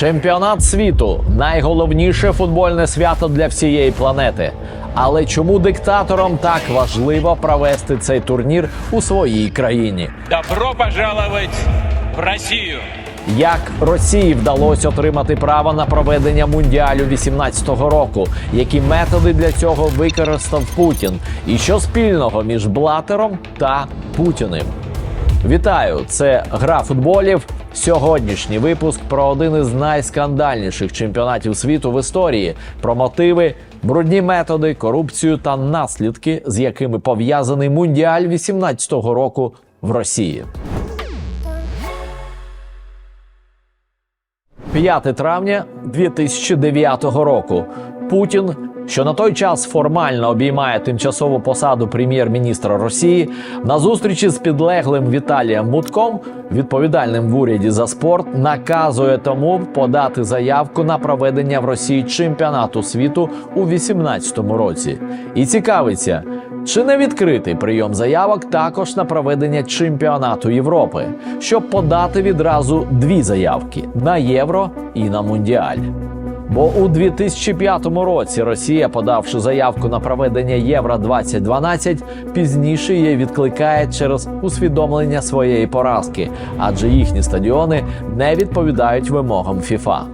Чемпіонат світу найголовніше футбольне свято для всієї планети. Але чому диктаторам так важливо провести цей турнір у своїй країні? Добро пожаловать в Россию! Як Росії вдалося отримати право на проведення мундіалю 18-го року? Які методи для цього використав Путін? І що спільного між Блатером та Путіним? Вітаю! Це гра футболів. Сьогоднішній випуск про один із найскандальніших чемпіонатів світу в історії, про мотиви, брудні методи, корупцію та наслідки, з якими пов'язаний мундіаль 18-го року в Росії. 5 травня 2009 року. Путін, що на той час формально обіймає тимчасову посаду прем'єр-міністра Росії, на зустрічі з підлеглим Віталієм Мутком, відповідальним в уряді за спорт, наказує тому подати заявку на проведення в Росії чемпіонату світу у 2018 році. І цікавиться, чи не відкритий прийом заявок також на проведення чемпіонату Європи, щоб подати відразу дві заявки на євро і на мундіаль. Бо у 2005 році Росія, подавши заявку на проведення Євро 2012, пізніше її відкликає через усвідомлення своєї поразки, адже їхні стадіони не відповідають вимогам ФІФА.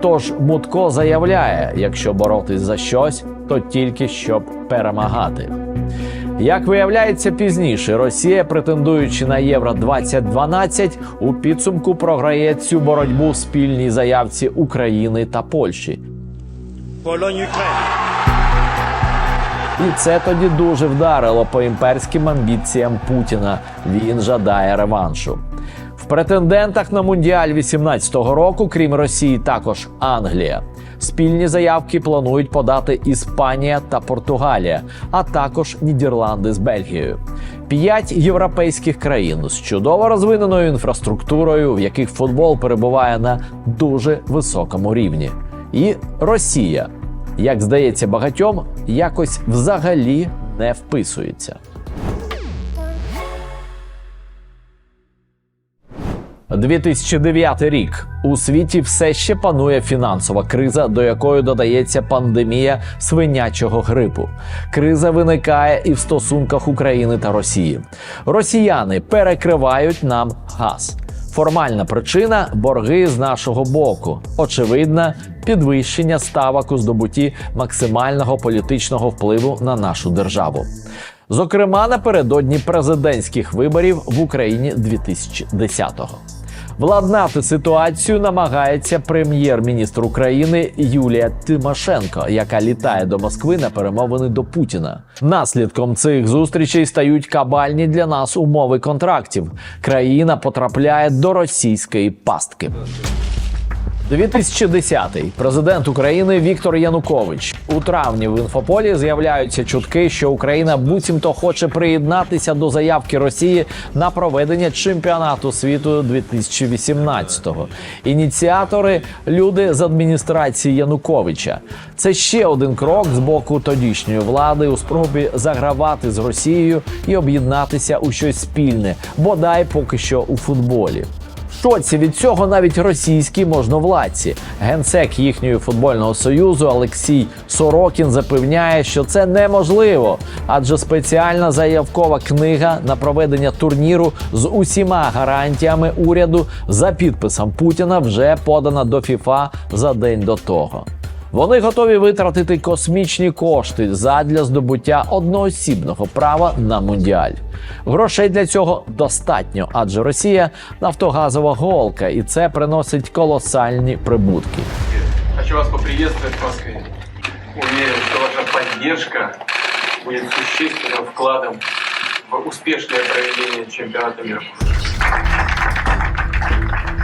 Тож Мутко заявляє, якщо боротись за щось, то тільки щоб перемагати. Як виявляється пізніше, Росія, претендуючи на Євро 2012, у підсумку програє цю боротьбу в спільній заявці України та Польщі. І це тоді дуже вдарило по імперським амбіціям Путіна. Він жадає реваншу. В претендентах на мундіаль 18-го року, крім Росії, також Англія. Спільні заявки планують подати Іспанія та Португалія, а також Нідерланди з Бельгією. П'ять європейських країн з чудово розвиненою інфраструктурою, в яких футбол перебуває на дуже високому рівні. І Росія, як здається багатьом, якось взагалі не вписується. 2009 рік у світі все ще панує фінансова криза, до якої додається пандемія свинячого грипу. Криза виникає і в стосунках України та Росії. Росіяни перекривають нам газ. Формальна причина борги з нашого боку. Очевидна підвищення ставок у здобутті максимального політичного впливу на нашу державу. Зокрема, напередодні президентських виборів в Україні 2010-го. Владнати ситуацію намагається прем'єр-міністр України Юлія Тимошенко, яка літає до Москви на перемовини до Путіна. Наслідком цих зустрічей стають кабальні для нас умови контрактів. Країна потрапляє до російської пастки. 2010-й. президент України Віктор Янукович у травні в інфополі з'являються чутки, що Україна буцімто хоче приєднатися до заявки Росії на проведення чемпіонату світу 2018-го. Ініціатори люди з адміністрації Януковича. Це ще один крок з боку тодішньої влади у спробі загравати з Росією і об'єднатися у щось спільне, бодай поки що у футболі. Шоці від цього навіть російські можновладці. Генсек їхньої футбольного союзу Олексій Сорокін запевняє, що це неможливо, адже спеціальна заявкова книга на проведення турніру з усіма гарантіями уряду за підписом Путіна вже подана до ФІФА за день до того. Вони готові витратити космічні кошти задля здобуття одноосібного права на мундіаль. Грошей для цього достатньо, адже Росія нафтогазова голка, і це приносить колосальні прибутки. хочу вас поприветствовать в Москве. Уверен, что ваша поддержка будет существенным вкладом в успешное проведение чемпионата мира.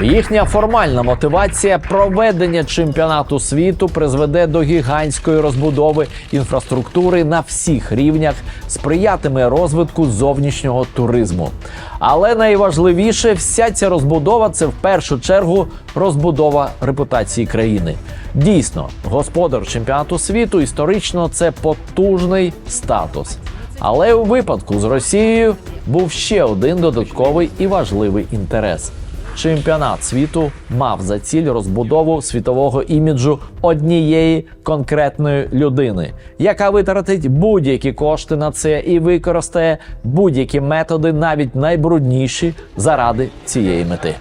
Їхня формальна мотивація проведення чемпіонату світу призведе до гігантської розбудови інфраструктури на всіх рівнях, сприятиме розвитку зовнішнього туризму. Але найважливіше, вся ця розбудова це в першу чергу розбудова репутації країни. Дійсно, господар чемпіонату світу історично це потужний статус. Але у випадку з Росією був ще один додатковий і важливий інтерес. Чемпіонат світу мав за ціль розбудову світового іміджу однієї конкретної людини, яка витратить будь-які кошти на це і використає будь-які методи, навіть найбрудніші, заради цієї мети.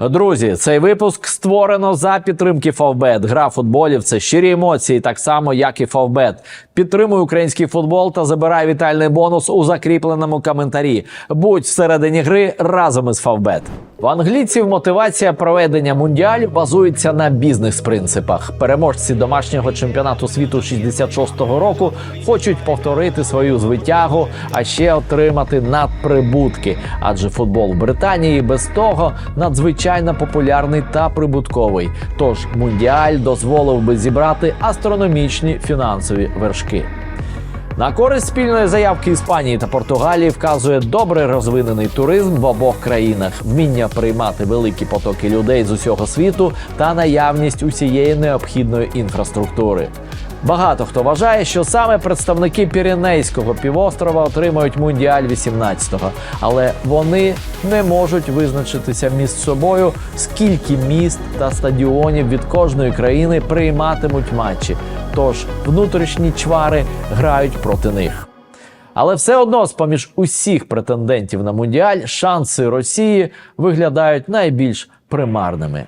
Друзі, цей випуск створено за підтримки Фавбет. Гра футболів це щирі емоції, так само як і Фавбет. Підтримуй український футбол та забирай вітальний бонус у закріпленому коментарі. Будь всередині гри разом із Фавбет. В англійців мотивація проведення мундіалю базується на бізнес-принципах. Переможці домашнього чемпіонату світу 66-го року хочуть повторити свою звитягу, а ще отримати надприбутки. Адже футбол в Британії без того надзвичайно популярний та прибутковий. Тож мундіаль дозволив би зібрати астрономічні фінансові вершки. На користь спільної заявки Іспанії та Португалії вказує добре розвинений туризм в обох країнах, вміння приймати великі потоки людей з усього світу та наявність усієї необхідної інфраструктури. Багато хто вважає, що саме представники Піренейського півострова отримають мундіаль 18-го, але вони не можуть визначитися між собою, скільки міст та стадіонів від кожної країни прийматимуть матчі. Тож внутрішні чвари грають проти них. Але все одно, з поміж усіх претендентів на мундіаль, шанси Росії виглядають найбільш примарними.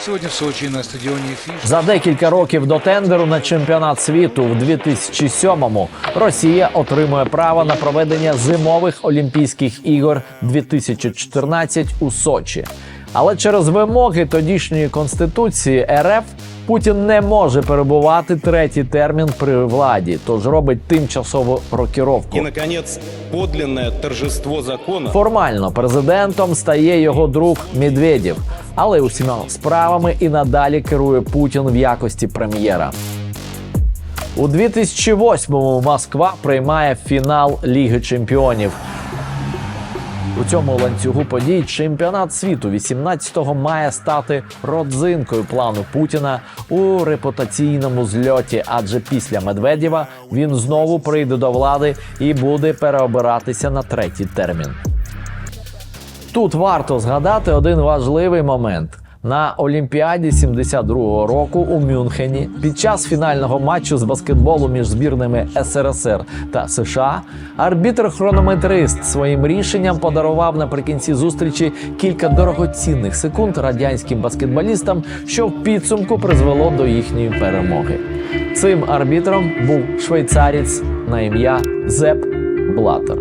Сегодня в Сочи на стадионе Фиш За декілька років до тендеру на чемпіонат світу в 2007-му Росія отримує право на проведення зимових Олімпійських ігор 2014 у Сочі. Але через вимоги тодішньої конституції РФ Путін не може перебувати третій термін при владі, тож робить тимчасову рокіровку. И, наконец, подлинное торжество закона Формально президентом стає його друг Медведєв, але усіма справами і надалі керує Путін в якості прем'єра. У 2008-му Москва приймає фінал Ліги Чемпіонів. У цьому ланцюгу подій чемпіонат світу 18-го має стати родзинкою плану Путіна у репутаційному зльоті, адже після Медведєва він знову прийде до влади і буде переобиратися на третій термін. Тут варто згадати один важливий момент. На Олімпіаді 72-го року у Мюнхені під час фінального матчу з баскетболу між збірними СРСР та США арбітр-хронометрист своїм рішенням подарував наприкінці зустрічі кілька дорогоцінних секунд радянським баскетболістам, що в підсумку призвело до їхньої перемоги. Цим арбітром був швейцарець на ім'я Зеп Блатер.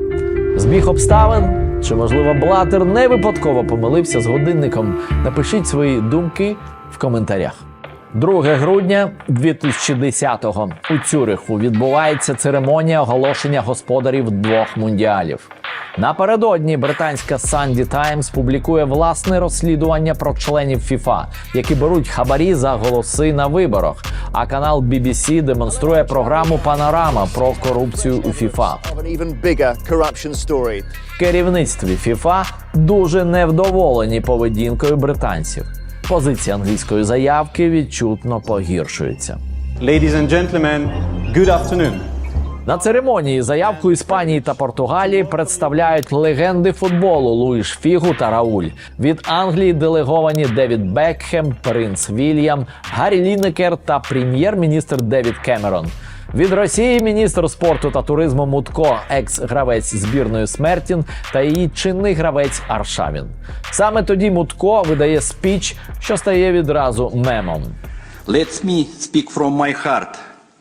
Збіг обставин. Чи можливо Блатер не випадково помилився з годинником? Напишіть свої думки в коментарях. 2 грудня 2010-го у Цюриху відбувається церемонія оголошення господарів двох мундіалів. Напередодні британська Sunday Times публікує власне розслідування про членів FIFA, які беруть хабарі за голоси на виборах. А канал BBC демонструє програму Панорама про корупцію у story. В керівництві ФІФА дуже невдоволені поведінкою британців. Позиція англійської заявки відчутно погіршується. Ladies and gentlemen, good afternoon. На церемонії заявку Іспанії та Португалії представляють легенди футболу Луїш Фігу та Рауль. Від Англії делеговані Девід Бекхем, принц Вільям, Гаррі Лінекер та прем'єр-міністр Девід Кемерон. Від Росії міністр спорту та туризму Мутко, екс-гравець збірної Смертін та її чинний гравець Аршавін. Саме тоді Мутко видає спіч, що стає відразу мемом. Let me speak from my heart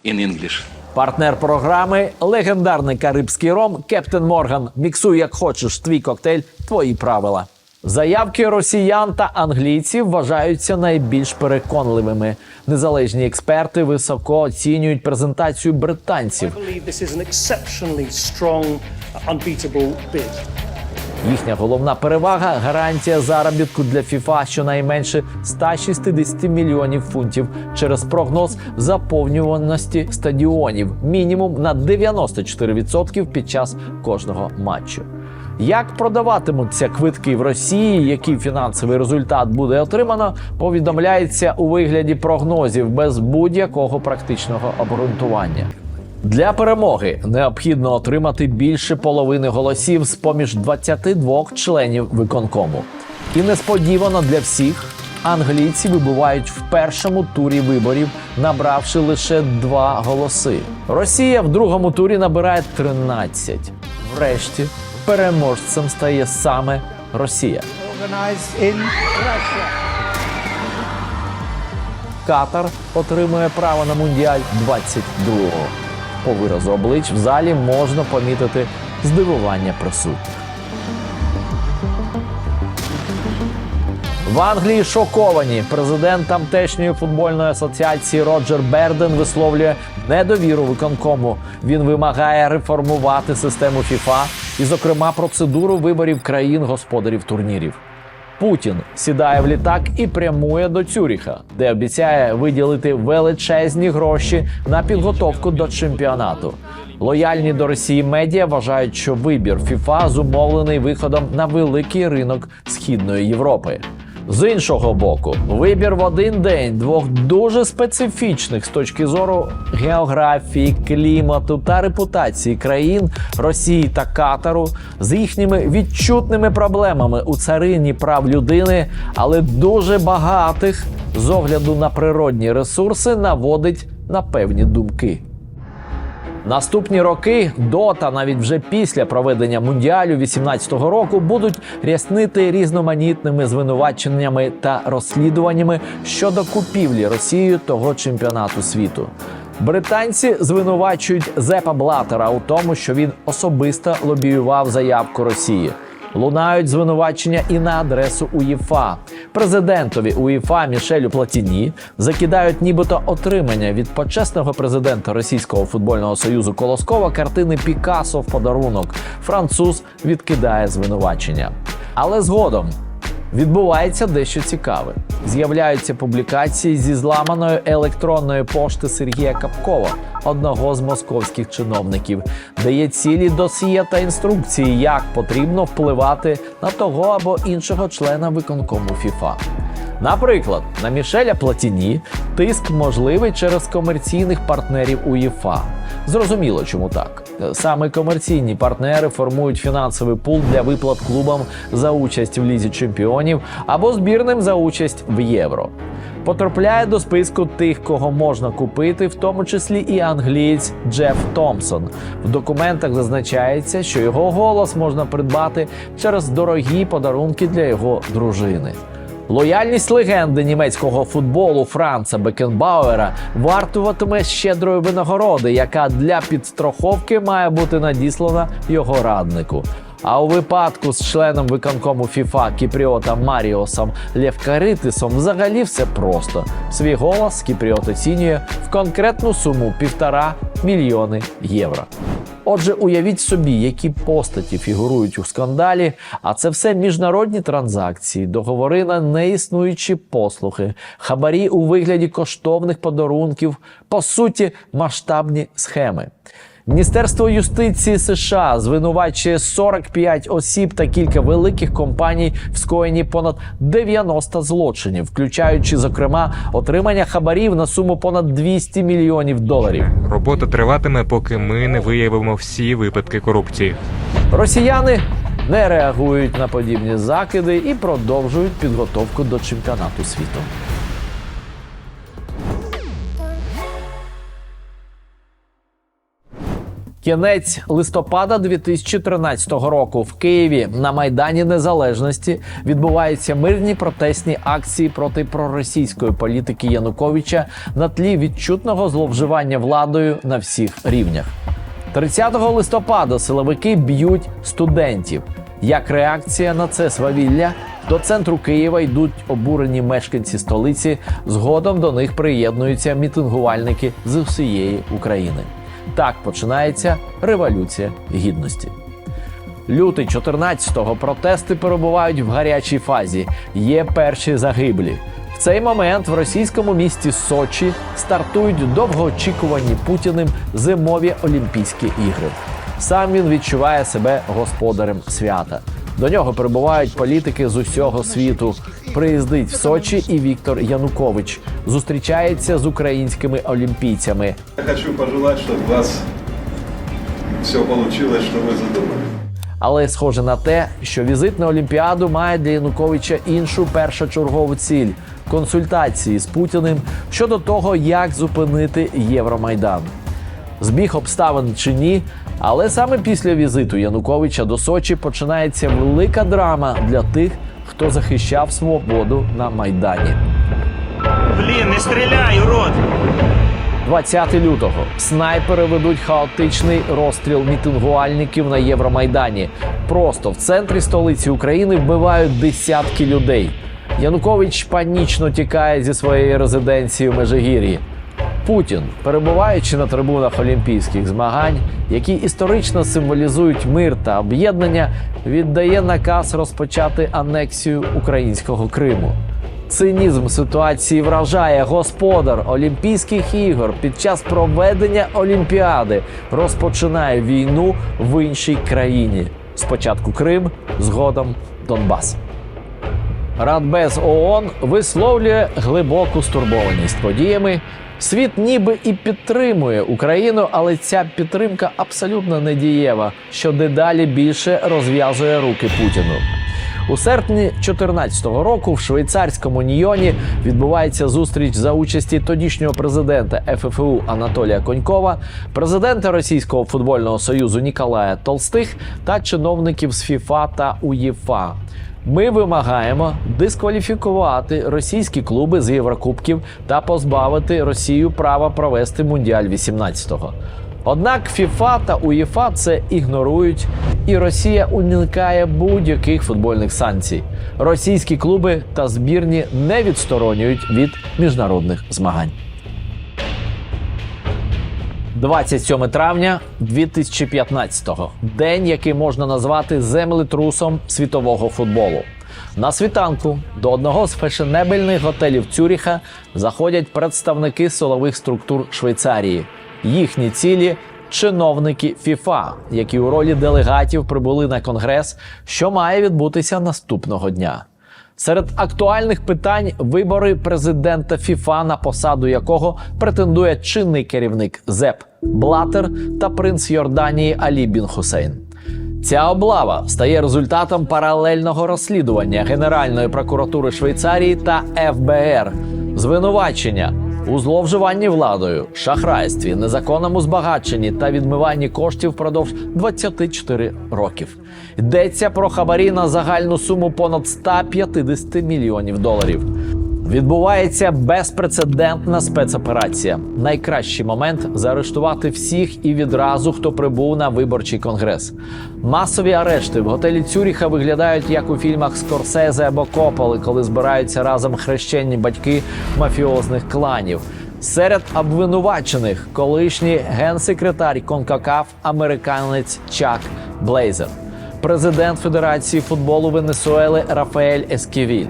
in English. Партнер програми легендарний карибський ром Кептен Морган. Міксуй як хочеш твій коктейль, твої правила. Заявки росіян та англійців вважаються найбільш переконливими. Незалежні експерти високо оцінюють презентацію британців. Bid. Їхня головна перевага гарантія заробітку для ФІФА щонайменше 160 мільйонів фунтів через прогноз заповнюваності стадіонів мінімум на 94% під час кожного матчу. Як продаватимуться квитки в Росії, який фінансовий результат буде отримано, повідомляється у вигляді прогнозів без будь-якого практичного обґрунтування. Для перемоги необхідно отримати більше половини голосів з поміж 22 членів виконкому. І несподівано для всіх англійці вибувають в першому турі виборів, набравши лише два голоси. Росія в другому турі набирає 13. Врешті переможцем стає саме Росія. Катар отримує право на мундіаль 22-го. По виразу облич в залі можна помітити здивування присутніх. В Англії шоковані. Президент тамтешньої футбольної асоціації Роджер Берден висловлює недовіру виконкому. Він вимагає реформувати систему ФІФА і, зокрема, процедуру виборів країн-господарів турнірів. Путін сідає в літак і прямує до Цюріха, де обіцяє виділити величезні гроші на підготовку до чемпіонату. Лояльні до Росії медіа вважають, що вибір ФІФА зумовлений виходом на великий ринок Східної Європи. З іншого боку, вибір в один день двох дуже специфічних з точки зору географії, клімату та репутації країн Росії та Катару з їхніми відчутними проблемами у царині прав людини, але дуже багатих з огляду на природні ресурси наводить на певні думки. Наступні роки до та навіть вже після проведення мундіалю 18-го року будуть ряснити різноманітними звинуваченнями та розслідуваннями щодо купівлі Росією того чемпіонату світу. Британці звинувачують Зепа Блатера у тому, що він особисто лобіював заявку Росії. Лунають звинувачення і на адресу УЄФА. Президентові УЄФА Мішелю Платіні закидають нібито отримання від почесного президента Російського футбольного союзу Колоскова картини Пікасо в подарунок. Француз відкидає звинувачення. Але згодом відбувається дещо цікаве. З'являються публікації зі зламаної електронної пошти Сергія Капкова, одного з московських чиновників, де є цілі досьє та інструкції, як потрібно впливати на того або іншого члена виконкому ФІФА. Наприклад, на Мішеля Платіні тиск можливий через комерційних партнерів УЄФА. Зрозуміло, чому так. Саме комерційні партнери формують фінансовий пул для виплат клубам за участь в лізі чемпіонів або збірним за участь в євро. Потрапляє до списку тих, кого можна купити, в тому числі і англієць Джеф Томпсон. В документах зазначається, що його голос можна придбати через дорогі подарунки для його дружини. Лояльність легенди німецького футболу Франца Бекенбауера вартуватиме щедрої винагороди, яка для підстраховки має бути надіслана його раднику. А у випадку з членом виконкому ФІФА Кіпріота Маріосом Лєвкаритисом взагалі все просто. Свій голос Кіпріот оцінює в конкретну суму півтора мільйони євро. Отже, уявіть собі, які постаті фігурують у скандалі, а це все міжнародні транзакції, договори на неіснуючі послуги, хабарі у вигляді коштовних подарунків, по суті, масштабні схеми. Міністерство юстиції США звинувачує 45 осіб та кілька великих компаній в скоєнні понад 90 злочинів, включаючи, зокрема, отримання хабарів на суму понад 200 мільйонів доларів. Робота триватиме, поки ми не виявимо всі випадки корупції. Росіяни не реагують на подібні закиди і продовжують підготовку до чемпіонату світу. Кінець листопада 2013 року в Києві на Майдані Незалежності відбуваються мирні протестні акції проти проросійської політики Януковича на тлі відчутного зловживання владою на всіх рівнях. 30 листопада силовики б'ють студентів. Як реакція на це свавілля, До центру Києва йдуть обурені мешканці столиці. Згодом до них приєднуються мітингувальники з усієї України. Так починається революція гідності. Лютий 14-го протести перебувають в гарячій фазі. Є перші загиблі. В цей момент в російському місті Сочі стартують довгоочікувані Путіним зимові Олімпійські ігри. Сам він відчуває себе господарем свята. До нього прибувають політики з усього світу. Приїздить в Сочі і Віктор Янукович зустрічається з українськими олімпійцями. Я хочу пожелать, чтобы у вас все получилось, что вы задумали. Але схоже на те, що візит на Олімпіаду має для Януковича іншу першочергову ціль консультації з Путіним щодо того, як зупинити Євромайдан. Збіг обставин чи ні, але саме після візиту Януковича до Сочі починається велика драма для тих, хто захищав свободу на Майдані. Блин, не стреляй, урод! 20 лютого снайпери ведуть хаотичний розстріл мітингувальників на Євромайдані. Просто в центрі столиці України вбивають десятки людей. Янукович панічно тікає зі своєї резиденції в Межигір'ї. Путін, перебуваючи на трибунах олімпійських змагань, які історично символізують мир та об'єднання, віддає наказ розпочати анексію українського Криму. Цинізм ситуації вражає господар Олімпійських ігор під час проведення Олімпіади розпочинає війну в іншій країні. Спочатку Крим, згодом Донбас. Радбез ООН висловлює глибоку стурбованість подіями. Світ ніби і підтримує Україну, але ця підтримка абсолютно недієва, що дедалі більше розв'язує руки Путіну. У серпні 2014 року в швейцарському Нійоні відбувається зустріч за участі тодішнього президента ФФУ Анатолія Конькова, президента Російського футбольного союзу Ніколая Толстих та чиновників з ФІФА та УЄФА. Ми вимагаємо дискваліфікувати російські клуби з Єврокубків та позбавити Росію права провести Мундіаль 18-го. Однак ФІФА та УЄФА це ігнорують, і Росія уникає будь-яких футбольних санкцій. Російські клуби та збірні не відсторонюють від міжнародних змагань. 27 травня 2015-го. День, який можна назвати землетрусом світового футболу. На світанку до одного з фешенебельних готелів Цюріха заходять представники силових структур Швейцарії. Їхні цілі чиновники ФІФА, які у ролі делегатів прибули на конгрес, що має відбутися наступного дня. Серед актуальних питань вибори президента ФІФА, на посаду якого претендує чинний керівник ЗЕП Блатер та принц Йорданії Алі Бін Хусейн. Ця облава стає результатом паралельного розслідування Генеральної прокуратури Швейцарії та ФБР, звинувачення у зловживанні владою, шахрайстві, незаконному збагаченні та відмиванні коштів впродовж 24 років. Йдеться про хабарі на загальну суму понад 150 мільйонів доларів. Відбувається безпрецедентна спецоперація. Найкращий момент заарештувати всіх і відразу, хто прибув на виборчий конгрес. Масові арешти в готелі Цюріха виглядають як у фільмах Скорсезе або Кополи, коли збираються разом хрещенні батьки мафіозних кланів. Серед обвинувачених колишній генсекретар Конкакаф, американець Чак Блейзер, президент Федерації футболу Венесуели Рафаель Есківіль,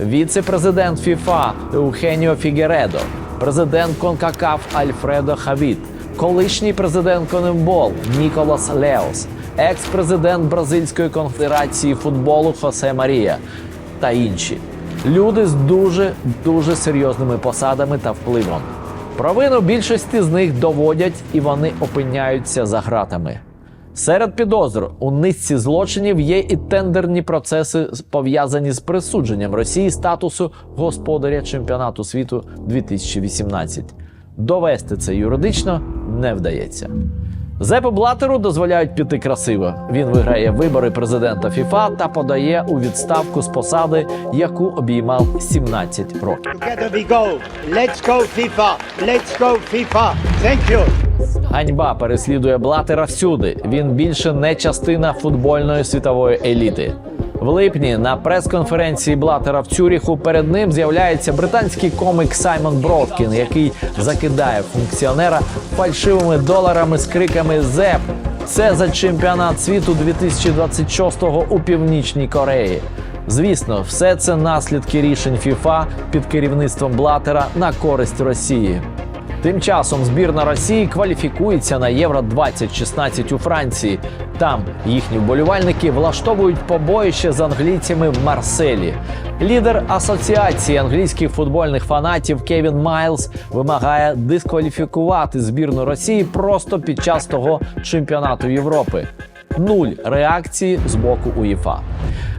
віце-президент ФІФА Еухеніо Фігередо, президент Конкакаф Альфредо Хавіт, колишній президент Конембол Ніколас Леос, екс-президент Бразильської конфедерації футболу Хосе Марія та інші. Люди з дуже дуже серйозними посадами та впливом. Провину більшості з них доводять і вони опиняються за ґратами. Серед підозр у низці злочинів є і тендерні процеси, пов'язані з присудженням Росії статусу господаря чемпіонату світу 2018. Довести це юридично не вдається. Зепу Блатеру дозволяють піти красиво. Він виграє вибори президента ФІФА та подає у відставку з посади, яку обіймав 17 років. Let's go FIFA! Let's go FIFA! Thank you! Ганьба переслідує Блатера всюди. Він більше не частина футбольної світової еліти. В липні на прес-конференції Блатера в Цюріху перед ним з'являється британський комік Саймон Бродкін, який закидає функціонера фальшивими доларами з криками ЗЕП. Це за чемпіонат світу 2026-го у Північній Кореї. Звісно, все це наслідки рішень ФІФА під керівництвом Блатера на користь Росії. Тим часом збірна Росії кваліфікується на Євро 2016 у Франції. Там їхні вболівальники влаштовують побоїще з англійцями в Марселі. Лідер асоціації англійських футбольних фанатів Кевін Майлз вимагає дискваліфікувати збірну Росії просто під час того чемпіонату Європи. Нуль реакції з боку УЄФА.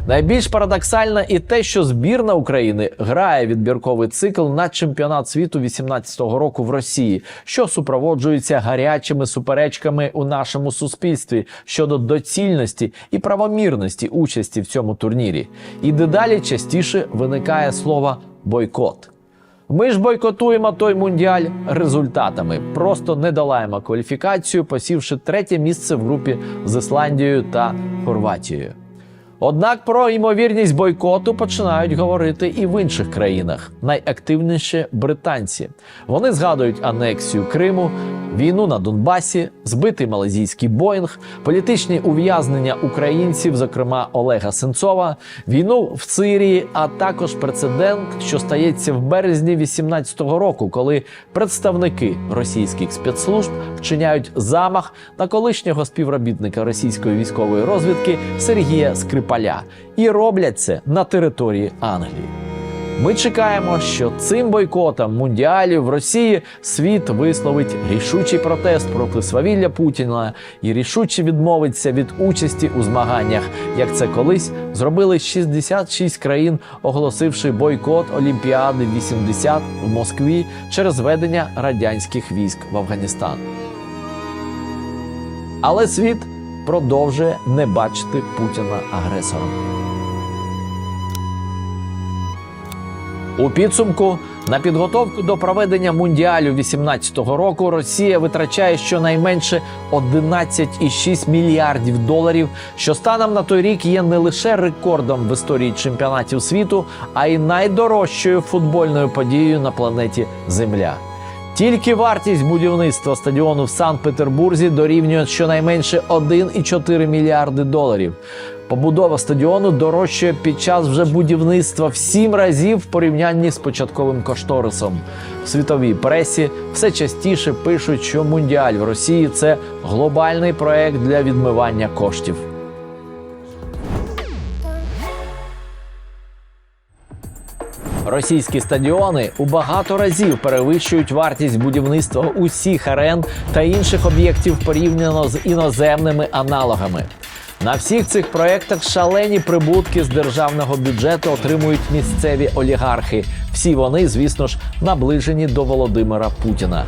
Найбільш парадоксально і те, що збірна України грає відбірковий цикл на чемпіонат світу 18-го року в Росії, що супроводжується гарячими суперечками у нашому суспільстві щодо доцільності і правомірності участі в цьому турнірі. І дедалі частіше виникає слово бойкот. Ми ж бойкотуємо той мундіаль результатами. Просто не долаємо кваліфікацію, посівши третє місце в групі з Ісландією та Хорватією. Однак про ймовірність бойкоту починають говорити і в інших країнах. Найактивніше британці. Вони згадують анексію Криму, війну на Донбасі, збитий малазійський Боїнг, політичні ув'язнення українців, зокрема Олега Сенцова, війну в Сирії, а також прецедент, що стається в березні 18-го року, коли представники російських спецслужб вчиняють замах на колишнього співробітника російської військової розвідки Сергія Скрипаля і роблять це на території Англії. Ми чекаємо, що цим бойкотом мундіалів в Росії світ висловить рішучий протест проти свавілля Путіна і рішуче відмовиться від участі у змаганнях, як це колись зробили 66 країн, оголосивши бойкот Олімпіади 80 в Москві через ведення радянських військ в Афганістан. Але світ продовжує не бачити Путіна агресором. У підсумку на підготовку до проведення мундіалю 18-го року Росія витрачає щонайменше 11,6 мільярдів доларів, що станом на той рік є не лише рекордом в історії чемпіонатів світу, а й найдорожчою футбольною подією на планеті Земля. Тільки вартість будівництва стадіону в Санкт-Петербурзі дорівнює щонайменше 1,4 мільярди доларів. Побудова стадіону дорожчає під час вже будівництва в сім разів в порівнянні з початковим кошторисом. В світовій пресі все частіше пишуть, що мундіаль в Росії це глобальний проект для відмивання коштів. Російські стадіони у багато разів перевищують вартість будівництва усіх арен та інших об'єктів порівняно з іноземними аналогами. На всіх цих проєктах шалені прибутки з державного бюджету отримують місцеві олігархи. Всі вони, звісно ж, наближені до Володимира Путіна.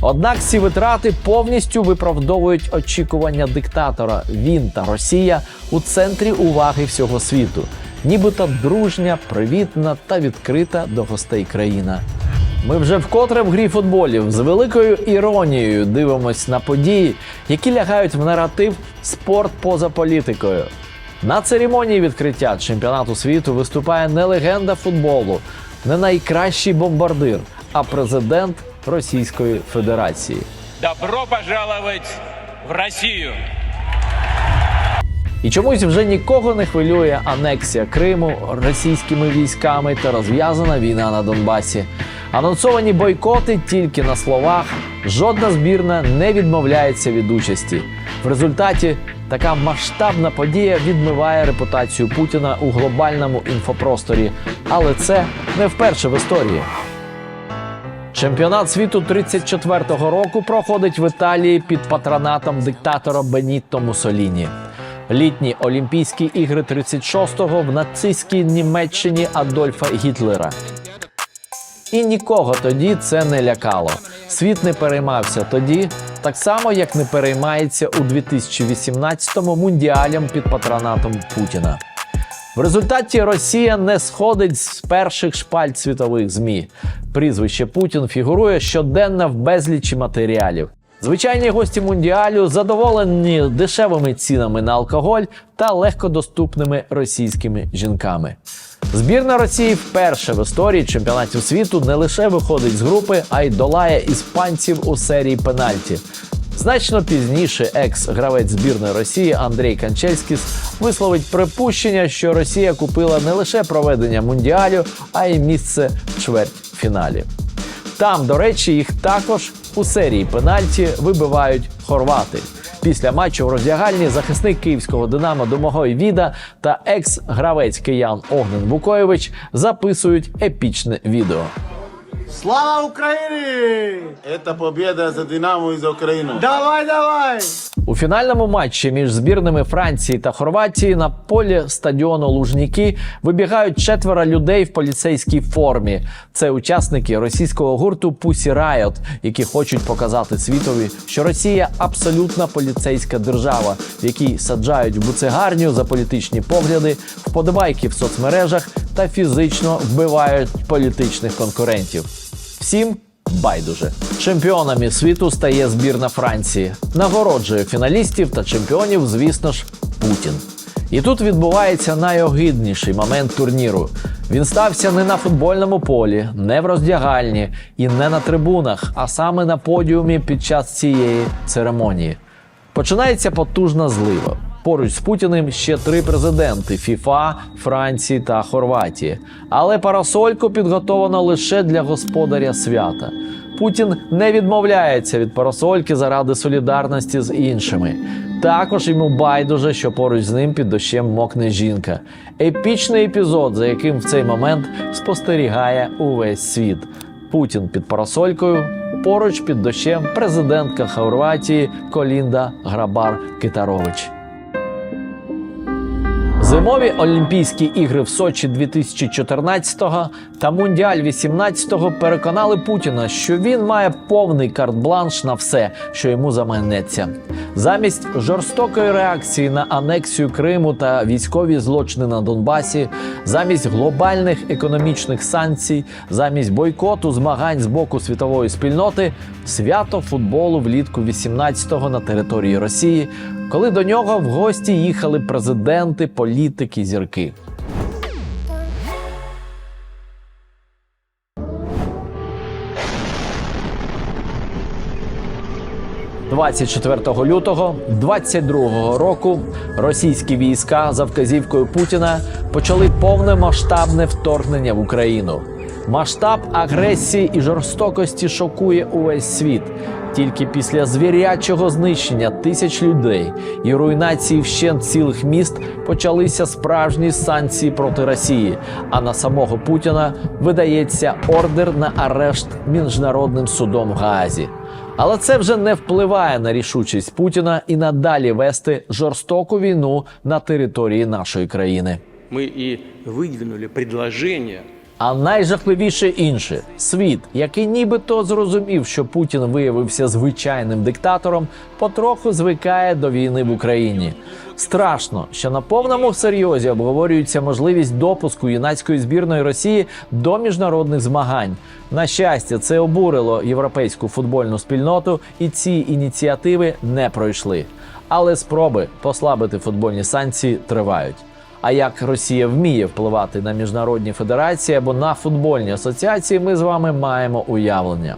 Однак ці витрати повністю виправдовують очікування диктатора. Він та Росія у центрі уваги всього світу, нібито дружня, привітна та відкрита до гостей країна. Ми вже вкотре в грі футболів з великою іронією дивимось на події, які лягають в наратив спорт поза політикою. На церемонії відкриття чемпіонату світу виступає не легенда футболу, не найкращий бомбардир, а президент Російської Федерації. Добро пожаловать в Россию! І чомусь вже нікого не хвилює анексія Криму російськими військами та розв'язана війна на Донбасі. Анонсовані бойкоти тільки на словах. Жодна збірна не відмовляється від участі. В результаті така масштабна подія відмиває репутацію Путіна у глобальному інфопросторі. Але це не вперше в історії. Чемпіонат світу 34-го року проходить в Італії під патронатом диктатора Бенітто Муссоліні. Літні Олімпійські ігри 36-го в нацистській Німеччині Адольфа Гітлера. І нікого тоді це не лякало. Світ не переймався тоді, так само як не переймається у 2018-му мундіалям під патронатом Путіна. В результаті Росія не сходить з перших шпальт світових ЗМІ. Прізвище Путін фігурує щоденно в безлічі матеріалів. Звичайні гості мундіалю задоволені дешевими цінами на алкоголь та легкодоступними російськими жінками. Збірна Росії вперше в історії чемпіонатів світу не лише виходить з групи, а й долає іспанців у серії пенальті. Значно пізніше екс-гравець збірної Росії Андрій Канчельськіс висловить припущення, що Росія купила не лише проведення мундіалю, а й місце в чвертьфіналі. Там, до речі, їх також у серії пенальті вибивають хорвати. Після матчу в роздягальні захисник київського Динамо Домогой Віда та екс-гравець киян Огнен Букоєвич записують епічне відео. Слава Украине! Это победа за Динамо и за Украину. Давай, давай! У фінальному матчі між збірними Франції та Хорватії на полі стадіону Лужніки вибігають четверо людей в поліцейській формі. Це учасники російського гурту Pussy Riot, які хочуть показати світові, що Росія абсолютна поліцейська держава, в якій саджають в буцегарню за політичні погляди, вподобайки в соцмережах та фізично вбивають політичних конкурентів. Всім байдуже. Чемпіонами світу стає збірна Франції. Нагороджує фіналістів та чемпіонів, звісно ж, Путін. І тут відбувається найогидніший момент турніру. Він стався не на футбольному полі, не в роздягальні і не на трибунах, а саме на подіумі під час цієї церемонії. Починається потужна злива. Поруч з Путіним ще три президенти ФІФА, Франції та Хорватії. Але парасольку підготовано лише для господаря свята. Путін не відмовляється від парасольки заради солідарності з іншими. Також йому байдуже, що поруч з ним під дощем мокне жінка. Епічний епізод, за яким в цей момент спостерігає увесь світ. Путін під парасолькою, поруч під дощем президентка Хорватії Колінда Грабар Китарович. Зимові Олімпійські ігри в Сочі 2014-го та Мундіаль 18-го переконали Путіна, що він має повний карт-бланш на все, що йому заманеться. Замість жорстокої реакції на анексію Криму та військові злочини на Донбасі, замість глобальних економічних санкцій, замість бойкоту змагань з боку світової спільноти, свято футболу влітку 18-го на території Росії коли до нього в гості їхали президенти, політики, зірки. «24 лютого 22 року російські війська за вказівкою Путіна почали повномасштабне вторгнення в Україну. Масштаб агресії і жорстокості шокує увесь світ. Тільки після звірячого знищення тисяч людей і руйнації вщент цілих міст почалися справжні санкції проти Росії. А на самого Путіна видається ордер на арешт міжнародним судом в Гаазі. Але це вже не впливає на рішучість Путіна і надалі вести жорстоку війну на території нашої країни. Мы и выдвинули предложение А найжахливіше інше світ, який нібито зрозумів, що Путін виявився звичайним диктатором, потроху звикає до війни в Україні. Страшно, що на повному серйозі обговорюється можливість допуску юнацької збірної Росії до міжнародних змагань. На щастя, це обурило європейську футбольну спільноту, і ці ініціативи не пройшли. Але спроби послабити футбольні санкції тривають. А як Росія вміє впливати на міжнародні федерації або на футбольні асоціації, ми з вами маємо уявлення.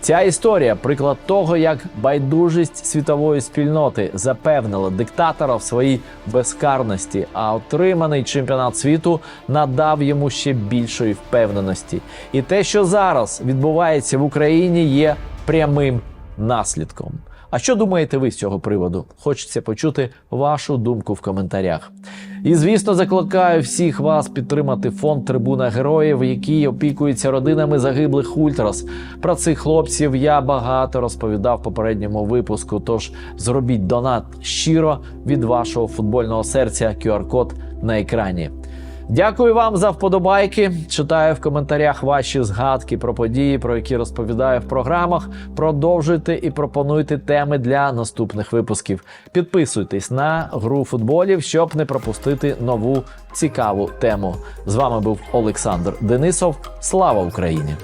Ця історія приклад того, як байдужість світової спільноти запевнила диктатора в своїй безкарності, а отриманий чемпіонат світу надав йому ще більшої впевненості. І те, що зараз відбувається в Україні, є прямим наслідком. А що думаєте ви з цього приводу? Хочеться почути вашу думку в коментарях. І звісно, закликаю всіх вас підтримати фонд Трибуна Героїв, який опікується родинами загиблих ультрас. Про цих хлопців я багато розповідав в попередньому випуску. Тож зробіть донат щиро від вашого футбольного серця. QR-код на екрані. Дякую вам за вподобайки. Читаю в коментарях ваші згадки про події, про які розповідаю в програмах. Продовжуйте і пропонуйте теми для наступних випусків. Підписуйтесь на гру футболів, щоб не пропустити нову цікаву тему. З вами був Олександр Денисов. Слава Україні!